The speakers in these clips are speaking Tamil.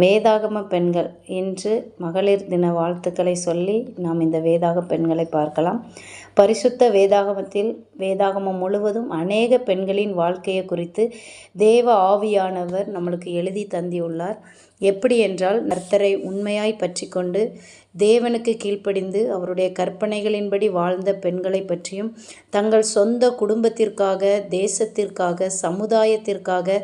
வேதாகம பெண்கள். இன்று மகளிர் தின வாழ்த்துக்களை சொல்லி நாம் இந்த வேதாக பெண்களை பார்க்கலாம். பரிசுத்த வேதாகமத்தில் வேதாகமம் முழுவதும் அநேக பெண்களின் வாழ்க்கையை குறித்து தேவ ஆவியானவர் நம்மளுக்கு எழுதி தந்தியுள்ளார். எப்படி என்றால் நர்த்தரை உண்மையாய் பற்றி கொண்டு தேவனுக்கு கீழ்ப்படிந்து அவருடைய கற்பனைகளின்படி வாழ்ந்த பெண்களை பற்றியும் தங்கள் சொந்த குடும்பத்திற்காக தேசத்திற்காக சமுதாயத்திற்காக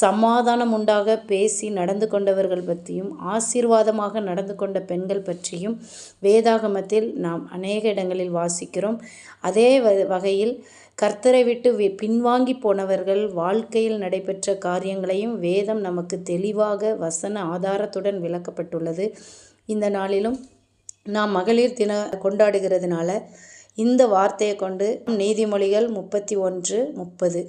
சமாதானம் உண்டாக பேசி நடந்து கொண்டவர்கள் பற்றியும் ஆசீர்வாதமாக நடந்து கொண்ட பெண்கள் பற்றியும் வேதாகமத்தில் நாம் அநேக இடங்களில் வாசிக்கிறோம். அதே வகையில் கர்த்தரை விட்டு பின்வாங்கி போனவர்கள் வாழ்க்கையில் நடைபெற்ற காரியங்களையும் வேதம் நமக்கு தெளிவாக வசன ஆதாரத்துடன் விளக்கப்பட்டுள்ளது. இந்த நாளிலும் நாம் மகளிர் தின கொண்டாடுகிறதுனால இந்த வார்த்தையை கொண்டு நீதிமொழிகள் முப்பத்தி ஒன்று முப்பது.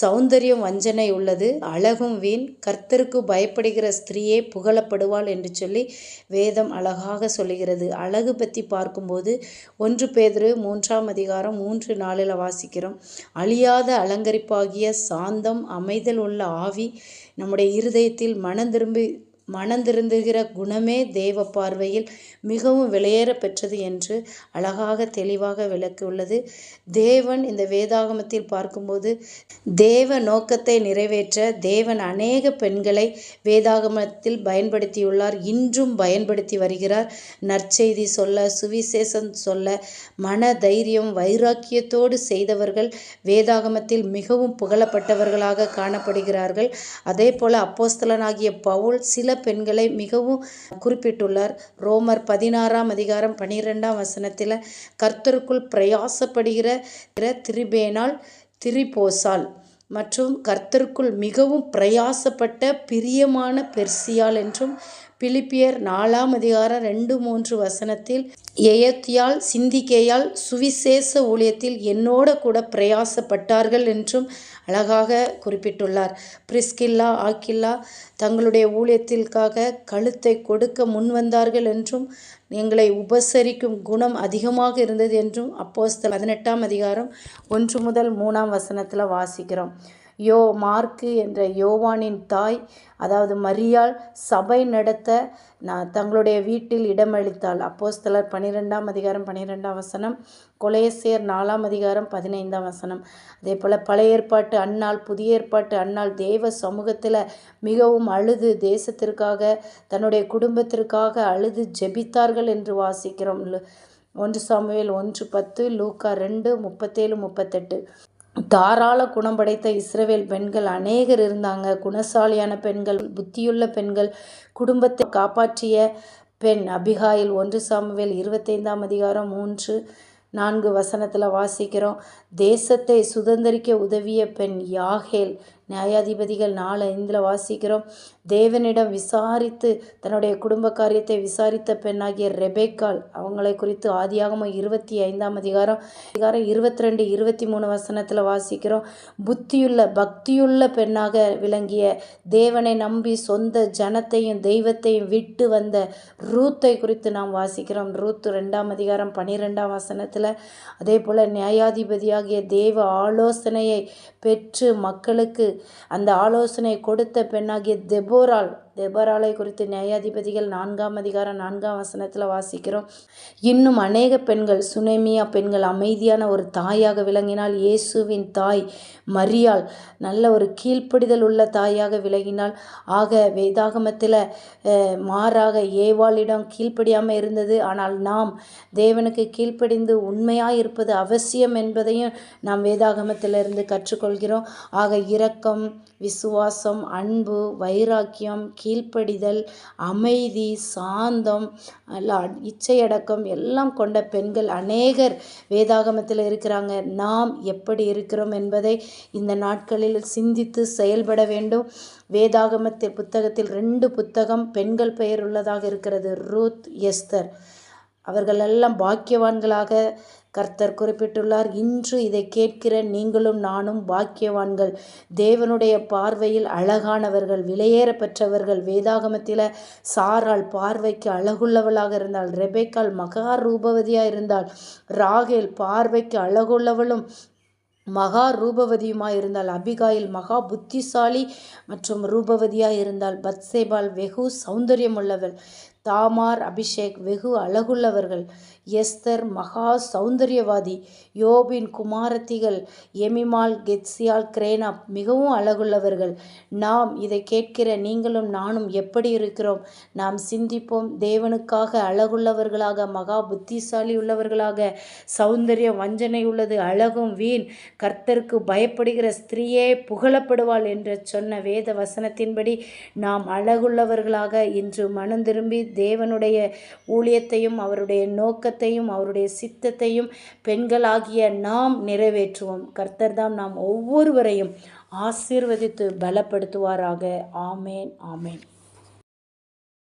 சௌந்தரியம் வஞ்சனை உள்ளது. அழகும் வீண். கர்த்தருக்கு பயப்படுகிற ஸ்திரீயே புகழப்படுவாள் என்று சொல்லி வேதம் அழகாக சொல்லுகிறது. அழகு பற்றி பார்க்கும்போது ஒன்று பேதரு மூன்றாம் அதிகாரம் மூன்று நாளில் வாசிக்கிறோம். அழியாத அலங்கரிப்பாகிய சாந்தம் அமைதல் உள்ள ஆவி நம்முடைய இருதயத்தில் மனம் திரும்பி மனந்திருந்துகிற குணமே தேவ பார்வையில் மிகவும் விலையேற பெற்றது என்று அழகாக தெளிவாக விளக்கியுள்ளது. தேவன் இந்த வேதாகமத்தில் பார்க்கும்போது தேவ நோக்கத்தை நிறைவேற்ற தேவன் அநேக பெண்களை வேதாகமத்தில் பயன்படுத்தியுள்ளார். இன்றும் பயன்படுத்தி வருகிறார். நற்செய்தி சொல்ல சுவிசேஷம் சொல்ல மன தைரியம் வைராக்கியத்தோடு செய்தவர்கள் வேதாகமத்தில் மிகவும் புகழப்பட்டவர்களாக காணப்படுகிறார்கள். அதே போல அப்போஸ்தலனாகிய பவுல் சில பெண்களை மிகவும் குறிப்பிட்டுள்ளார். ரோமர் பதினாறாம் அதிகாரம் பனிரெண்டாம் வசனத்தில் கர்த்தருக்குள் பிரயாசப்படுகிற திரிபேனால் திரிபோசால் மற்றும் கர்த்தருக்குள் மிகவும் பிரயாசப்பட்ட பிரியமான பெர்சியால் என்றும் பிலிப்பியர் நாலாம் அதிகாரம் ரெண்டு மூன்று வசனத்தில் எயத்தியால் சிந்திக்கேயால் சுவிசேஷ ஊழியத்தில் என்னோட கூட பிரயாசப்பட்டார்கள் என்றும் அழகாக குறிப்பிட்டுள்ளார். பிரிஸ்கில்லா ஆக்கில்லா தங்களுடைய ஊழியத்திற்காக கழுத்தை கொடுக்க முன்வந்தார்கள் என்றும் எங்களை உபசரிக்கும் குணம் அதிகமாக இருந்தது என்றும் அப்போஸ்தல் பதினெட்டாம் அதிகாரம் ஒன்று முதல் மூணாம் வசனத்தில் வாசிக்கிறோம். யோ மார்க்கு என்ற யோவானின் தாய் அதாவது மரியாள் சபை நடத்த நான் தங்களுடைய வீட்டில் இடமளித்தாள். அப்போஸ்தலர் பன்னிரெண்டாம் அதிகாரம் பன்னிரெண்டாம் வசனம் கொலேசியர் நாலாம் அதிகாரம் பதினைந்தாம் வசனம். அதே போல் பழைய ஏற்பாட்டு அன்னாள் புதிய ஏற்பாட்டு அன்னாள் தேவ சமூகத்தில் மிகவும் அழுது தேசத்திற்காக தன்னுடைய குடும்பத்திற்காக அழுது ஜெபித்தார்கள் என்று வாசிக்கிறோம். ஒன்று சாமுவேல் ஒன்று பத்து லூக்கா ரெண்டு முப்பத்தேழு முப்பத்தெட்டு. தாராள குணம் படைத்த இஸ்ரவேல் பெண்கள் அநேகர் இருந்தாங்க. குணசாலியான பெண்கள் புத்தியுள்ள பெண்கள் குடும்பத்தை காப்பாற்றிய பெண் அபிகாயில் ஒன்று சாமுவேல் இருபத்தைந்தாம் அதிகாரம் மூன்று நான்கு வசனத்தில் வாசிக்கிறோம். தேசத்தை சுதந்திரிக்க உதவிய பெண் யாகேல் நியாயாதிபதிகள் நாலு ஐந்தில் வாசிக்கிறோம். தேவனிடம் விசாரித்து தன்னுடைய குடும்ப காரியத்தை விசாரித்த பெண்ணாகிய ரெபேக்கால் அவங்களை குறித்து ஆதியாகமும் இருபத்தி ஐந்தாம் அதிகாரம் அதிகாரம் இருபத்தி ரெண்டு இருபத்தி மூணு வசனத்தில் வாசிக்கிறோம். புத்தியுள்ள பக்தியுள்ள பெண்ணாக விளங்கிய தேவனை நம்பி சொந்த ஜனத்தையும் தெய்வத்தையும் விட்டு வந்த ரூத்தை குறித்து நாம் வாசிக்கிறோம். ரூத் ரெண்டாம் அதிகாரம் பனிரெண்டாம் வசனத்தில் அதே போல் நியாயாதிபதியாகிய தேவ ஆலோசனையை பெற்று மக்களுக்கு அந்த ஆலோசனை கொடுத்த பெண்ணாகிய தெபோரால் தெபராளை குறித்து நியாயாதிபதிகள் நான்காம் அதிகாரம் நான்காம் வசனத்தில் வாசிக்கிறோம். இன்னும் அநேக பெண்கள் சுனேமியா பெண்கள் அமைதியான ஒரு தாயாக விளங்கினால் இயேசுவின் தாய் மரியாள் நல்ல ஒரு கீழ்ப்படிதல் உள்ள தாயாக விளங்கினால் ஆக வேதாகமத்தில் மாறாக ஏவாளிடம் கீழ்ப்படியாமல் இருந்தது. ஆனால் நாம் தேவனுக்கு கீழ்ப்படிந்து உண்மையாக இருப்பது அவசியம் என்பதையும் நாம் வேதாகமத்திலிருந்து கற்றுக்கொள்கிறோம். ஆக இரக்கம் விசுவாசம் அன்பு வைராக்கியம் கீழ்ப்படிதல் அமைதி சாந்தம் இச்சையடக்கம் எல்லாம் கொண்ட பெண்கள் அநேகர் வேதாகமத்தில் இருக்கிறாங்க. நாம் எப்படி இருக்கிறோம் என்பதை இந்த நாட்களில் சிந்தித்து செயல்பட வேண்டும். வேதாகமத்தில் புத்தகத்தில் ரெண்டு புத்தகம் பெண்கள் பெயர் உள்ளதாக இருக்கிறது. Ruth Esther. அவர்களெல்லாம் பாக்கியவான்களாக கர்த்தர் குறிப்பிட்டுள்ளார் இன்று இதை கேட்கிற நீங்களும் நானும் பாக்கியவான்கள். தேவனுடைய பார்வையில் அழகானவர்கள் விலையேற பெற்றவர்கள் வேதாகமத்தில் சாரால் பார்வைக்கு அழகுள்ளவளாக இருந்தாள். ரெபேக்கால் மகா ரூபவதியாக இருந்தாள். ராகேல் பார்வைக்கு அழகுள்ளவளும் மகா ரூபவதியுமாய் இருந்தால் அபிகாயில் மகா புத்திசாலி மற்றும் ரூபவதியாய் இருந்தால் பத்சேபால் வெகு சௌந்தரியம் உள்ளவள் தாமார் அபிஷேக் வெகு அழகுள்ளவர்கள். எஸ்தர் மகா சௌந்தரியவாதி. யோபின் குமாரத்திகள் எமிமால் கெத்சியால் கிரேனா மிகவும் அழகுள்ளவர்கள். நாம் இதை கேட்கிற நீங்களும் நானும் எப்படி இருக்கிறோம்? நாம் சிந்திப்போம். தேவனுக்காக அழகுள்ளவர்களாக மகா புத்திசாலி உள்ளவர்களாக சௌந்தரிய வஞ்சனை உள்ளது அழகும் வீண். கர்த்தருக்கு பயப்படுகிற ஸ்திரீயே புகழப்படுவாள் என்று சொன்ன வேத வசனத்தின்படி நாம் அழகுள்ளவர்களாக இன்று மனம் திரும்பி தேவனுடைய ஊழியத்தையும் அவருடைய நோக்கத்தையும் அவருடைய சித்தத்தையும் பெண்களாகிய நாம் நிறைவேற்றுவோம். கர்த்தர்தாம் நாம் ஒவ்வொருவரையும் ஆசீர்வதித்து பலப்படுத்துவாராக. ஆமேன் ஆமேன்.